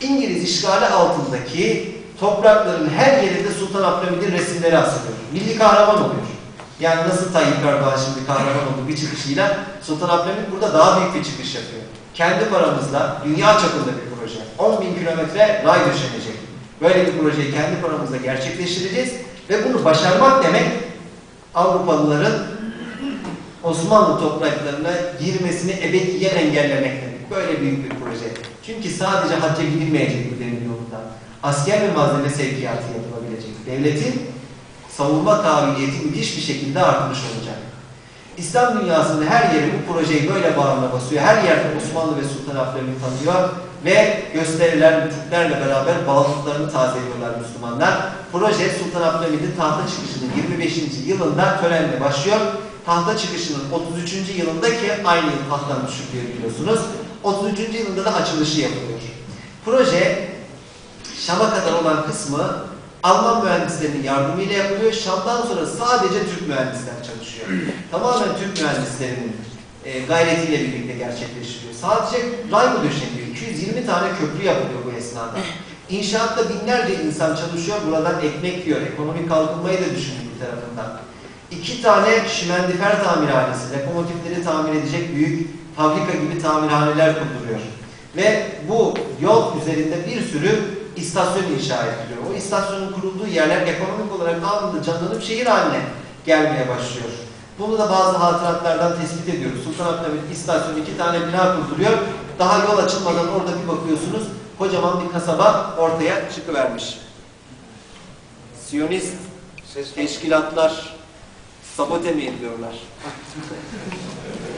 İngiliz işgali altındaki toprakların her yerinde Sultan Abdülhamid'in resimleri asılıyor. Milli kahraman oluyor. Yani nasıl Tayyip Erdoğan şimdi kahraman oldu bir çıkışıyla Sultan Abdülhamid burada daha büyük bir çıkış yapıyor. Kendi paramızla dünya çapında bir proje. 10 bin kilometre ray döşenecek. Böyle bir projeyi kendi paramızla gerçekleştireceğiz ve bunu başarmak demek Avrupalıların Osmanlı topraklarına girmesini ebediyen engellemek demek. Böyle büyük bir proje. Çünkü sadece hacca gidilmeyecek bu demir yolunda. Asker ve malzeme sevkiyatı yapılabilecek. Devletin savunma kabiliyeti müthiş bir şekilde artmış olacak. İslam dünyasının her yeri bu projeyi böyle bağrına basıyor. Her yerde Osmanlı ve Sultan Abdülhamid tanıyor ve gösterilen mitinglerle beraber bağlılıklarını tazeliyorlar Müslümanlar. Proje Sultan Abdülhamid'in tahta çıkışının 25. yılında törenle başlıyor. Tahta çıkışının 33. yılında ki aynı yıl tahttan düşürülüyor biliyorsunuz. 33. yılında da açılışı yapılıyor. Proje Şam'a kadar olan kısmı Alman mühendislerinin yardımıyla yapılıyor. Şam'dan sonra sadece Türk mühendisler çalışıyor. Tamamen Türk mühendislerinin e, gayretiyle birlikte gerçekleştiriliyor. Sadece ray mı döşeniyor? 220 tane köprü yapılıyor bu esnada. İnşaatta binlerce insan çalışıyor. Buradan ekmek yiyor. Ekonomik kalkınmayı da düşünün bir tarafından. İki tane şimendifer tamirhanesi, lokomotifleri tamir edecek büyük fabrika gibi tamirhaneler kuruluyor. Ve bu yol üzerinde bir sürü istasyon inşa ediliyor. O istasyonun kurulduğu yerler ekonomik olarak anında canlanıp şehir haline gelmeye başlıyor. Bunu da bazı hatıratlardan tespit ediyoruz. Sultan Abdülhamid istasyonu iki tane bina kurduruyor. Daha yol açılmadan orada bir bakıyorsunuz kocaman bir kasaba ortaya çıkıvermiş. Siyonist teşkilatlar sabote mi ediyorlar?